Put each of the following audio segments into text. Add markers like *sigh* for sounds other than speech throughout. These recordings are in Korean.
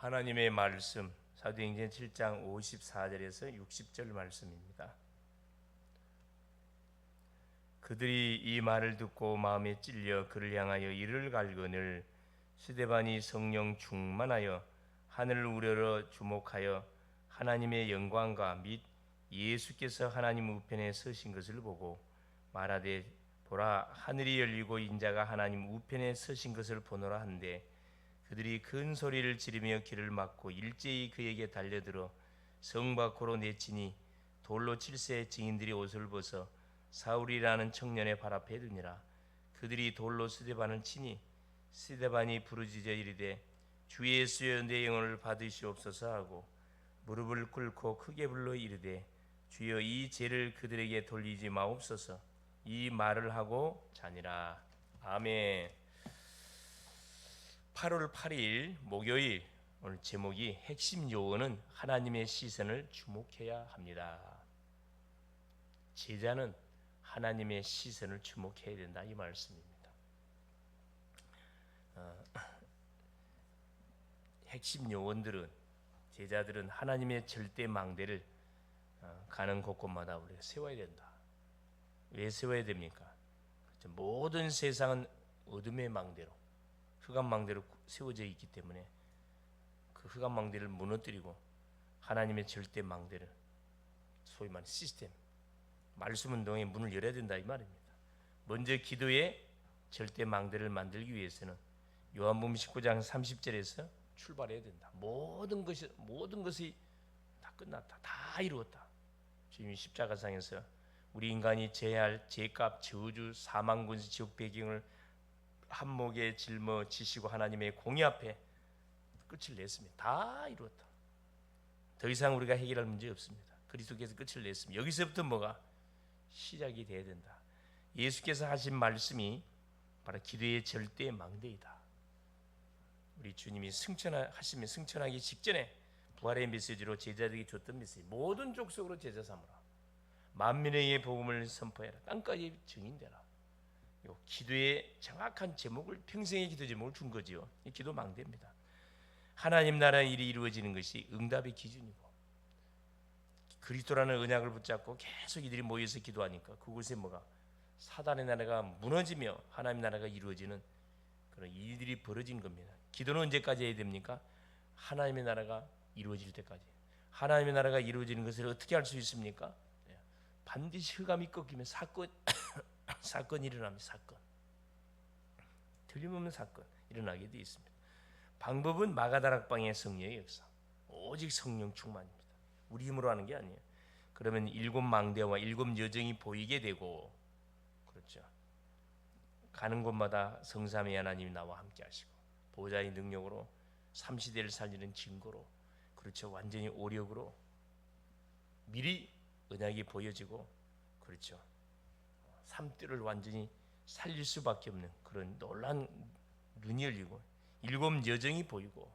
하나님의 말씀 사도행전 7장 54절에서 60절 말씀입니다. 그들이 이 말을 듣고 마음에 찔려 그를 향하여 이를 갈거늘 스데반이 성령 충만하여 하늘을 우러러 주목하여 하나님의 영광과 및 예수께서 하나님 우편에 서신 것을 보고 말하되 보라 하늘이 열리고 인자가 하나님 우편에 서신 것을 보노라 한데 그들이 큰 소리를 지르며 길을 막고 일제히 그에게 달려들어 성 밖으로 내치니 돌로 칠세 증인들이 옷을 벗어 사울이라는 청년의 발 앞에 두니라. 그들이 돌로 스데반을 치니 스데반이 부르짖어 이르되 주 예수여 내 영혼을 받으시옵소서 하고 무릎을 꿇고 크게 불러 이르되 주여 이 죄를 그들에게 돌리지 마옵소서. 이 말을 하고 자니라. 아멘 8월 8일 목요일 오늘 제목이 핵심 요원은 하나님의 시선을 주목해야 합니다. 제자는 하나님의 시선을 주목해야 된다 이 말씀입니다. 어, 핵심 요원들은 제자들은 하나님의 절대 망대를 어, 가는 곳곳마다 우리가 세워야 된다. 왜 세워야 됩니까? 모든 세상은 어둠의 망대로 흑암 망대로 세워져 있기 때문에 그 흑암 망대를 무너뜨리고 하나님의 절대 망대를 소위 말하는 시스템 말씀 운동의 문을 열어야 된다 이 말입니다. 먼저 기도의 절대 망대를 만들기 위해서는 요한복음 19장 30절에서 출발해야 된다. 모든 것이 모든 것이 다 끝났다. 다 이루었다. 주님이 십자가상에서 우리 인간이 제할 죄값 저주 사망 군수 지옥 배경을 한목에 짊어 지시고 하나님의 공의 앞에 끝을 냈습니다. 다 이루었다. 더 이상 우리가 해결할 문제 없습니다. 그리스도께서 끝을 냈습니다. 여기서부터 뭐가 시작이 돼야 된다. 예수께서 하신 말씀이 바로 기도의 절대 망대이다. 우리 주님이 승천하시면 승천하기 직전에 부활의 메시지로 제자들에게 줬던 메시지 모든 족속으로 제자 삼으라. 만민에게 복음을 선포해라. 땅까지 증인되라. 요 기도의 정확한 제목을 평생의 기도 제목을 준 거지요. 이 기도 망대입니다. 하나님 나라 일이 이루어지는 것이 응답의 기준이고 그리스도라는 언약을 붙잡고 계속 이들이 모여서 기도하니까 그곳에 뭐가 사단의 나라가 무너지며 하나님 나라가 이루어지는 그런 일들이 벌어진 겁니다. 기도는 언제까지 해야 됩니까? 하나님의 나라가 이루어질 때까지. 하나님의 나라가 이루어지는 것을 어떻게 할 수 있습니까? 예. 반드시 흑암이 꺾이면 사건 사건이 일어납니다. 사건. 틀림없는 사건 일어나게 되어 있습니다. 방법은 마가다락방의 성령의 역사. 오직 성령 충만입니다. 우리 힘으로 하는 게 아니에요. 그러면 일곱 망대와 일곱 여정이 보이게 되고 그렇죠. 가는 곳마다 성삼의 하나님이 나와 함께 하시고 보좌의 능력으로 삼시대를 살리는 증거로 그렇죠. 완전히 오력으로 미리 언약이 보여지고 그렇죠. 삶들을 완전히 살릴 수밖에 없는 그런 놀란 눈이 열리고 일곱 여정이 보이고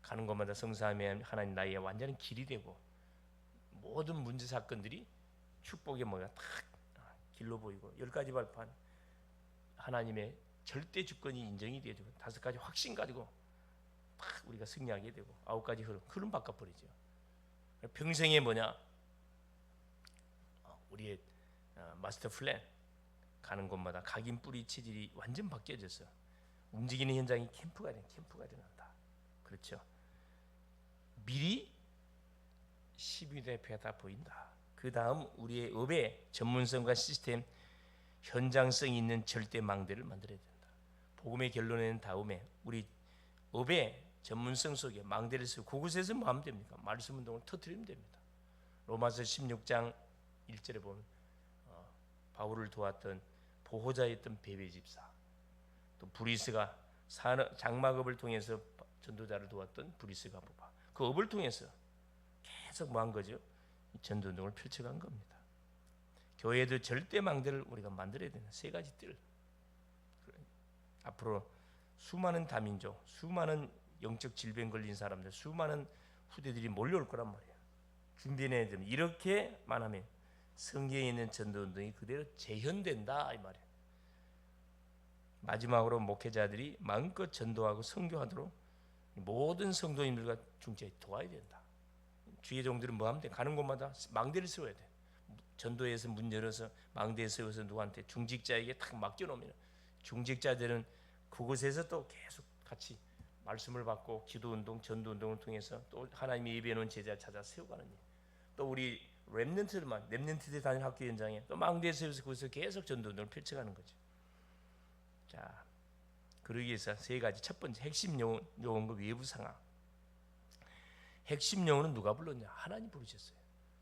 가는 곳마다 성삼의 하나님 나의 완전한 길이 되고 모든 문제 사건들이 축복의 뭐가 탁 길로 보이고 열 가지 발판 하나님의 절대 주권이 인정이 되어지고 다섯 가지 확신 가지고 막 우리가 승리하게 되고 아홉 가지 흐름 흐름 바꿔버리죠. 평생에 뭐냐 어, 우리의 어, 마스터 플랜 가는 곳마다 각인 뿌리 체질이 완전 바뀌어졌어. 움직이는 현장이 캠프가 된 캠프가 되는다. 그렇죠. 미리 12대 배가 다 보인다. 그 다음 우리의 업의 전문성과 시스템 현장성 있는 절대 망대를 만들어야 된다. 복음의 결론에는 다음에 우리 업의 전문성 속에 망대를 쓰고 그곳에서 뭐 하면 됩니까? 말씀 운동을 터뜨리면 됩니다. 로마서 16장 1절에 보면 어, 바울을 도왔던 보호자였던 베베 집사 또 브리스가 장막업을 통해서 전도자를 도왔던 브리스가 보바 그 업을 통해서 계속 뭐 한 거죠? 전도 운동을 펼쳐간 겁니다. 교회도 절대 망대를 우리가 만들어야 되는 세 가지 뜰. 앞으로 수많은 다민족, 수많은 영적 질병 걸린 사람들, 수많은 후대들이 몰려올 거란 말이에요. 준비해야 됩니다. 이렇게만 하면 성경에 있는 전도 운동이 그대로 재현된다 이 말이에요. 마지막으로 목회자들이 마음껏 전도하고 선교하도록 모든 성도님들과 중재 도와야 된다. 주의 종들은 뭐 하면 돼? 가는 곳마다 망대를 세워야 돼. 전도에서 문 열어서 망대에 세워서 누구한테 중직자에게 탁 맡겨놓으면 중직자들은 그곳에서 또 계속 같이 말씀을 받고 기도 운동, 전도 운동을 통해서 또 하나님이 예비해 놓은 제자 찾아 세워가는 일. 또 우리 렘넌트들만 렘넌트들 다니는 학교 현장에 또 망대에 세워서 거기서 계속 전도 운동을 펼쳐가는 거죠. 자, 그러기 위해서 세 가지 첫 번째 핵심 요원, 요원과 외부 상황. 핵심 요원은 누가 불렀냐? 하나님 부르셨어요.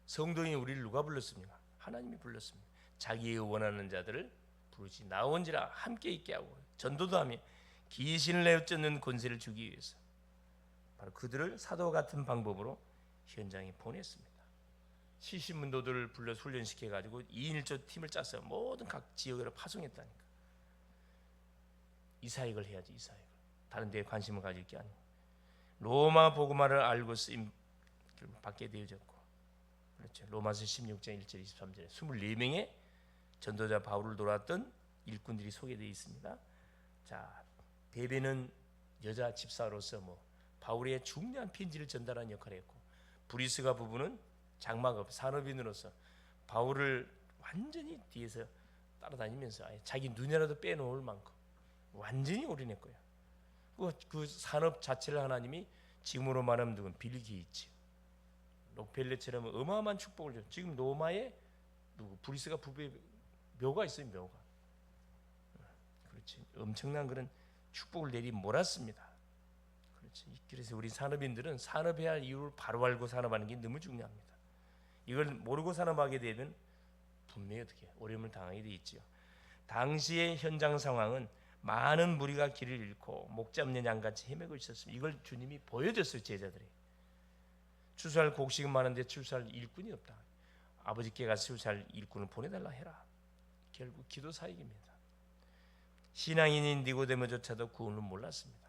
성도인 우리를 누가 불렀습니까? 하나님이 불렀습니다. 자기의 원하는 자들을 부르지 나온지라 함께 있게 하고 전도도 하며 귀신을 내어 쫓는 권세를 주기 위해서 바로 그들을 사도 같은 방법으로 현장에 보냈습니다. 70문도들을 불러 훈련시켜 가지고 2인 1조 팀을 짰어요. 모든 각 지역으로 파송했다니까. 이사역을 해야지 이사역. 다른 데에 관심을 가질 게 아니고 로마 복음화를 알고 쓰임 받게 되어졌고 그렇죠. 로마서 16장 1절 23절에 24명의 전도자 바울을 돌았던 일꾼들이 소개되어 있습니다. 자, 베베는 여자 집사로서 뭐 바울의 중요한 편지를 전달한 역할을 했고 브리스가 부부는 장막업 산업인으로서 바울을 완전히 뒤에서 따라다니면서 아예 자기 눈이라도 빼놓을 만큼 완전히 올인했고요. 그, 그 산업 자체를 하나님이 지금으로 말하면 누군 빌리 게이츠, 록펠레처럼 어마어마한 축복을 줘. 지금 로마에 누구 브리스가 부부의 묘가 있어요, 묘가. 그렇지. 엄청난 그런 축복을 내리 몰았습니다. 그렇지. 그래서 우리 산업인들은 산업해야 할 이유를 바로 알고 산업하는 게 너무 중요합니다. 이걸 모르고 산업하게 되면 분명히 어떻게 어려움을 당하게 돼 있지요. 당시의 현장 상황은 많은 무리가 길을 잃고 목 잡는 양같이 헤매고 있었습니다. 이걸 주님이 보여줬어요 제자들이. 추수할 곡식은 많은데 추수할 일꾼이 없다. 아버지께 가서 추수할 일꾼을 보내달라 해라. 결국 기도 사역입니다. 신앙인인 니고데모조차도 구원을 몰랐습니다.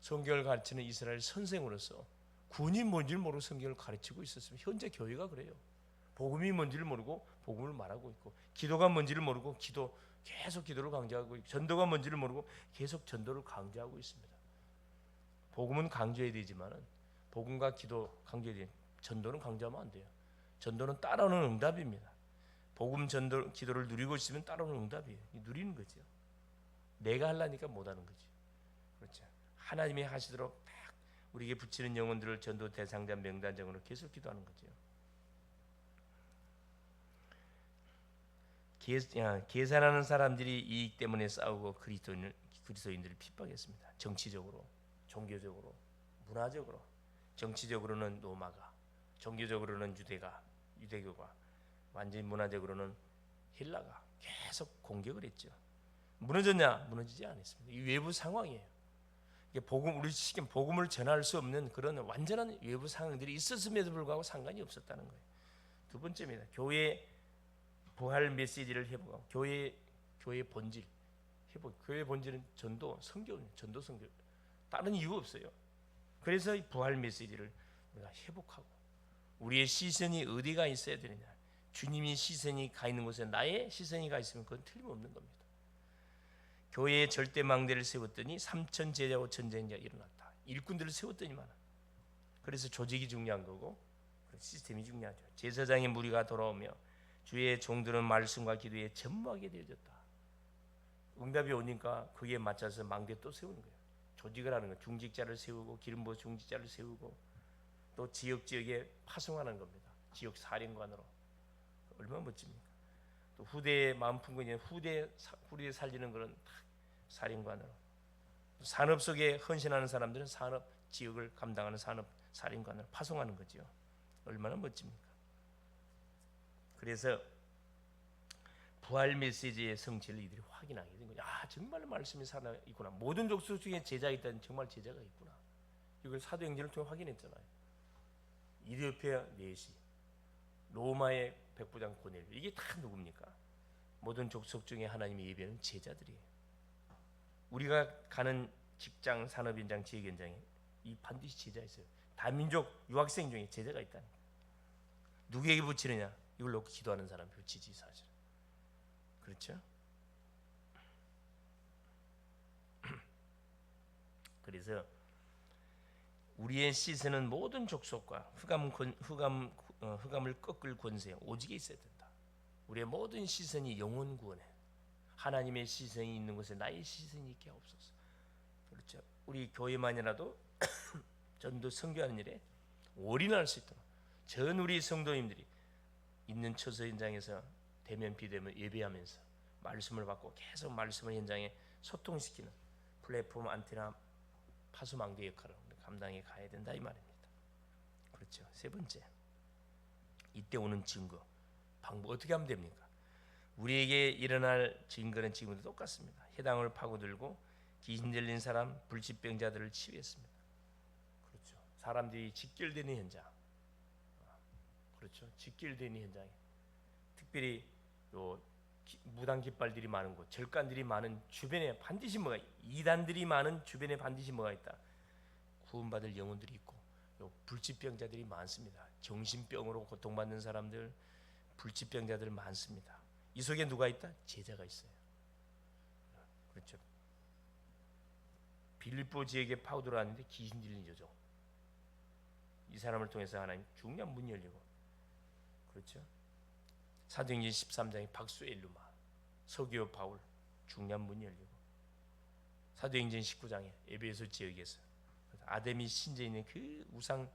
성경을 가르치는 이스라엘 선생으로서 구원이 뭔지를 모르고 성경을 가르치고 있었습니다. 현재 교회가 그래요. 복음이 뭔지를 모르고 복음을 말하고 있고 기도가 뭔지를 모르고 기도 계속 기도를 강조하고 전도가 뭔지를 모르고 계속 전도를 강조하고 있습니다. 복음은 강조해야 되지만은 복음과 기도 강조해야 돼. 전도는 강조하면 안 돼요. 전도는 따라오는 응답입니다. 복음 전도 기도를 누리고 있으면 따라오는 응답이에요. 누리는 거죠. 내가 하려니까 못 하는 거지. 그렇죠. 하나님이 하시도록 딱 우리에게 붙이는 영혼들을 전도 대상자 명단적으로 계속 기도하는 거죠. 계산하는 사람들이 이익 때문에 싸우고 그리스도인을 그리스도인들을 핍박했습니다. 정치적으로, 종교적으로, 문화적으로. 정치적으로는 로마가, 종교적으로는 유대가, 유대교가, 완전히 문화적으로는 힐라가 계속 공격을 했죠. 무너졌냐? 무너지지 않았습니다. 이 외부 상황이에요. 이게 복음 우리 시kim 복음을 전할 수 없는 그런 완전한 외부 상황들이 있었음에도 불구하고 상관이 없었다는 거예요. 두 번째입니다. 교회 부활 메시지를 회복하고 교회 교회 본질 회복 교회 본질은 전도 성교 전도 성교 다른 이유 없어요. 그래서 이 부활 메시지를 우리가 회복하고 우리의 시선이 어디가 있어야 되느냐? 주님이 시선이 가 있는 곳에 나의 시선이 가 있으면 그건 틀림없는 겁니다. 교회에 절대 망대를 세웠더니 3천 제자와 전쟁자 일어났다. 일꾼들을 세웠더니만 그래서 조직이 중요한 거고 시스템이 중요하죠. 제사장의 무리가 돌아오며 주의 종들은 말씀과 기도에 전무하게 되어졌다. 응답이 오니까 그에 맞춰서 망대 또 세우는 거예요. 조직을 하는 거예요. 중직자를 세우고 기름 부어 중직자를 세우고 또 지역 지역에 파송하는 겁니다. 지역 사령관으로 얼마나 멋집니까? 또 후대의 마음 품고 있는 후대 후대에 살리는 그런 사령관으로 산업 속에 헌신하는 사람들은 산업 지역을 감당하는 산업 사령관으로 파송하는 거죠. 얼마나 멋집니까? 그래서 부활 메시지의 성취를 이들이 확인하게 된 거죠. 아 정말 말씀이 살아 있구나. 모든 족속 중에 제자가 있다는 정말 제자가 있구나. 이걸 사도행전을 통해 확인했잖아요. 이디오피아 네시, 로마의 백부장 고넬 이게 다 누굽니까? 모든 족속 중에 하나님의 예배는 제자들이에요. 우리가 가는 직장, 산업 현장, 지역 현장에 이 반드시 제자 있어요. 다민족 유학생 중에 제자가 거예요. 누구에게 붙이느냐? 이걸 놓고 기도하는 사람 붙이지 사실. 그렇죠? *clears throat* 그래서 우리의 시선은 모든 족속과 흑암 권, 흑암 어, 흑암을 꺾을 권세 오직에 있어야 된다. 우리의 모든 시선이 영혼 구원에 하나님의 시선이 있는 곳에 나의 시선이 있게 없어서 그렇죠. 우리 교회만이라도 *clears throat* 전도 선교하는 일에 올인할 수 있도록 전 우리 성도님들이 있는 처소 현장에서 대면 비대면 예배하면서 말씀을 받고 계속 말씀을 현장에 소통시키는 플랫폼 안테나 파수망대 역할을 감당해 가야 된다 이 말입니다. 그렇죠. 세 번째 이때 오는 증거 방법 어떻게 하면 됩니까? 우리에게 일어날 증거는 지금도 똑같습니다. 해당을 파고들고 귀신 들린 사람, 불치병자들을 치유했습니다. 그렇죠. 사람들이 직결되는 현장. 그렇죠. 직결되는 현장에 특별히 요 기- 무당 깃발들이 많은 곳, 절간들이 많은 주변에 반드시 뭐가 이단들이 많은 주변에 반드시 뭐가 있다. 구원받을 영혼들이 있고 요 불치병자들이 많습니다. 정신병으로 고통받는 사람들, 불치병자들 많습니다. 이 속에 누가 있다? 제자가 있어요. 그렇죠. 빌립보 지역에 파고들어왔는데 귀신 들린 여종. 이 사람을 통해서 하나님 중요한 문이 열리고 그렇죠. 사도행전 13장에 박수 엘루마, 서기오 바울 중요한 문이 열리고 사도행전 19장에 에베소 지역에서 아데미 신제 있는 그 우상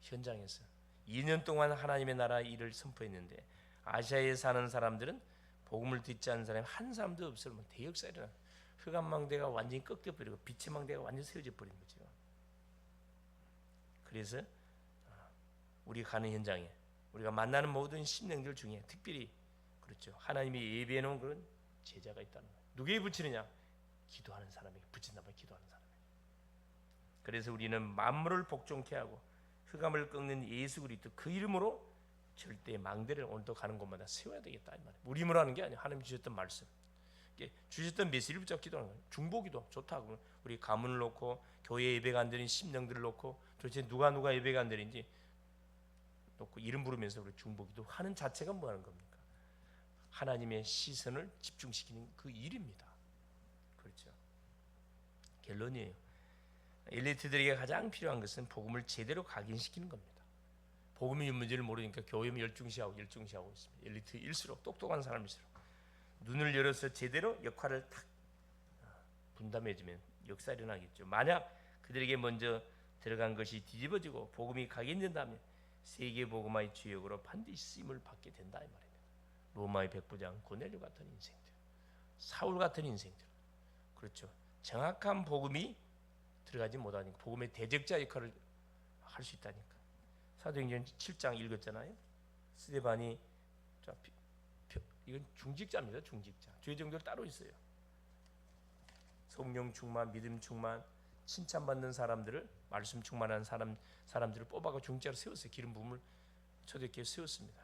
현장에서 2년 동안 하나님의 나라 일을 선포했는데 아시아에 사는 사람들은 복음을 듣지 않는 사람이 한 사람도 없으면 대역사 일어나 흑암 망대가 완전히 꺾여 버리고 빛의 망대가 완전히 세워져 버린 거죠. 그래서 아, 우리 가는 현장에 우리가 만나는 모든 심령들 중에 특별히 그렇죠 하나님이 예비해 놓은 그런 제자가 있다는 거예요. 누구에 붙이느냐? 기도하는 사람에게 붙인다면 기도하는 사람에게. 그래서 우리는 만물을 복종케 하고 흑암을 꺾는 예수 그리스도 그 이름으로 절대 망대를 오늘도 가는 곳마다 세워야 되겠다 이 말이에요. 우리 힘으로 하는 게 아니에요. 하나님 주셨던 말씀. 주셨던 메시지를 붙잡고 기도하는 거예요. 중보기도 좋다. 우리 가문을 놓고 교회 예배가 안 되는 심령들을 놓고 도대체 누가 누가 예배가 안 되는지 놓고 이름 부르면서 우리 중보기도 하는 자체가 뭐 하는 겁니까? 하나님의 시선을 집중시키는 그 일입니다. 그렇죠. 결론이에요. 엘리트들에게 가장 필요한 것은 복음을 제대로 각인시키는 겁니다. 복음이 뭔지를 모르니까 교회만 열중시하고 열중시하고 있습니다. 엘리트일수록 똑똑한 사람일수록 눈을 열어서 제대로 역할을 탁 분담해주면 역사 일어나겠죠. 만약 그들에게 먼저 들어간 것이 뒤집어지고 복음이 각인된다면 세계 복음화의 주역으로 반드시 쓰임을 받게 된다 이 말입니다. 로마의 백부장 고넬료 같은 인생들, 사울 같은 인생들, 그렇죠. 정확한 복음이 들어가지 못하니까 복음의 대적자 역할을 할 수 있다니까. 사도행전 7장 읽었잖아요. 스데반이 이건 중직자입니다. 중직자. 죄 정도 따로 있어요. 성령 충만, 믿음 충만, 칭찬받는 사람들을 말씀 충만한 사람 사람들을 뽑아가 중직자로 세웠어요. 기름 부음을 초대교회 세웠습니다.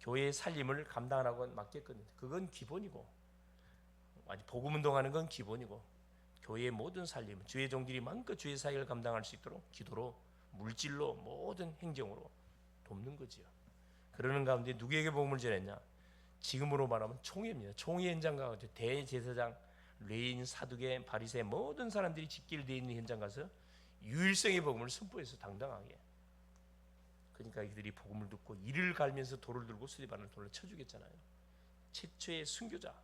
교회의 살림을 감당하라고 맡겼거든요. 그건 기본이고 아직 복음 운동하는 건 기본이고 교회의 모든 살림, 주의 종들이 마음껏 주의 사역을 감당할 수 있도록 기도로 물질로 모든 행정으로 돕는 거지요. 그러는 가운데 누구에게 복음을 전했냐? 지금으로 말하면 총회입니다. 총회 현장 가서 대제사장, 레인, 사두개, 바리새 모든 사람들이 직결되어 있는 현장 가서 유일성의 복음을 선포해서 당당하게. 그러니까 이들이 복음을 듣고 이를 갈면서 돌을 들고 수레반을 돌려 쳐주겠잖아요. 최초의 순교자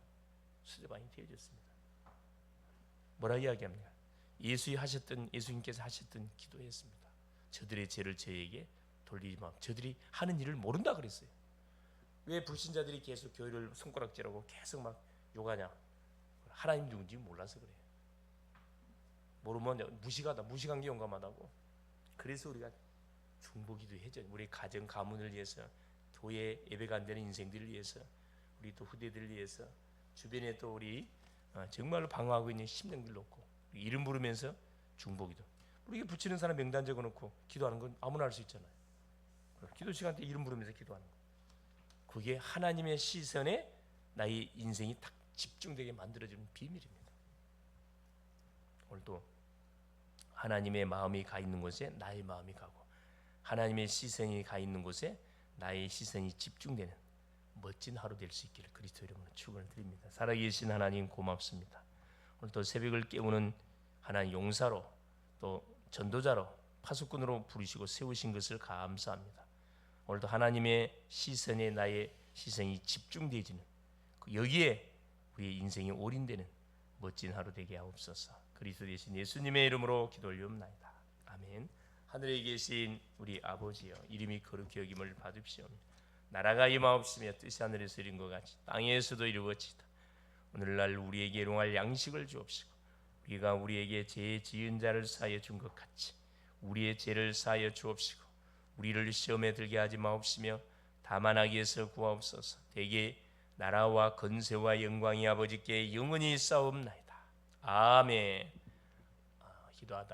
수레반이 되어졌습니다. 뭐라 이야기합니까? 예수이 하셨던 예수님께서 하셨던 기도했습니다. 저들의 죄를 저에게 돌리지 마. 저들이 하는 일을 모른다 그랬어요. 왜 불신자들이 계속 교회를 손가락질하고 계속 막 욕하냐? 하나님 누군지 몰라서 그래요. 모르면 무식하다, 무식한 게 용감하다고. 그래서 우리가 중보기도 해줘. 우리 가정 가문을 위해서, 교회 예배가 안 되는 인생들을 위해서, 우리 또 후대들을 위해서, 주변에 또 우리 어, 정말로 방황하고 있는 심령들 놓고 이름 부르면서 중보기도. 우리 붙이는 사람 명단 적어놓고 기도하는 건 아무나 할 수 있잖아요. 기도 시간 때 이름 부르면서 기도하는 거. 그게 하나님의 시선에 나의 인생이 딱 집중되게 만들어주는 비밀입니다. 오늘도 하나님의 마음이 가 있는 곳에 나의 마음이 가고 하나님의 시선이 가 있는 곳에 나의 시선이 집중되는 멋진 하루 될 수 있기를 그리스도 이름으로 축원을 드립니다. 살아계신 하나님 고맙습니다. 오늘 또 새벽을 깨우는 하나님 용사로 또 전도자로 파수꾼으로 부르시고 세우신 것을 감사합니다. 오늘도 하나님의 시선에 나의 시선이 집중되지는 그 여기에 우리의 인생이 올인되는 멋진 하루 되게 하옵소서. 그리스도 대신 예수님의 이름으로 기도 올리옵나이다. 아멘. 하늘에 계신 우리 아버지여 이름이 거룩히 여김을 받으시오며 나라가 임하옵시며 뜻이 하늘에서 이룬 것 같이 땅에서도 이루어지다. 오늘날 우리에게 일용할 양식을 주옵시고 우리가 우리에게 죄 지은 자를 사하여 준 것 같이 우리의 죄를 사하여 주옵시고 우리를 시험에 들게 하지 마옵시며 다만 악에서 구하옵소서 대개 나라와 건세와 영광이 아버지께 영원히 싸움나이다. 아멘. 아, 기도하다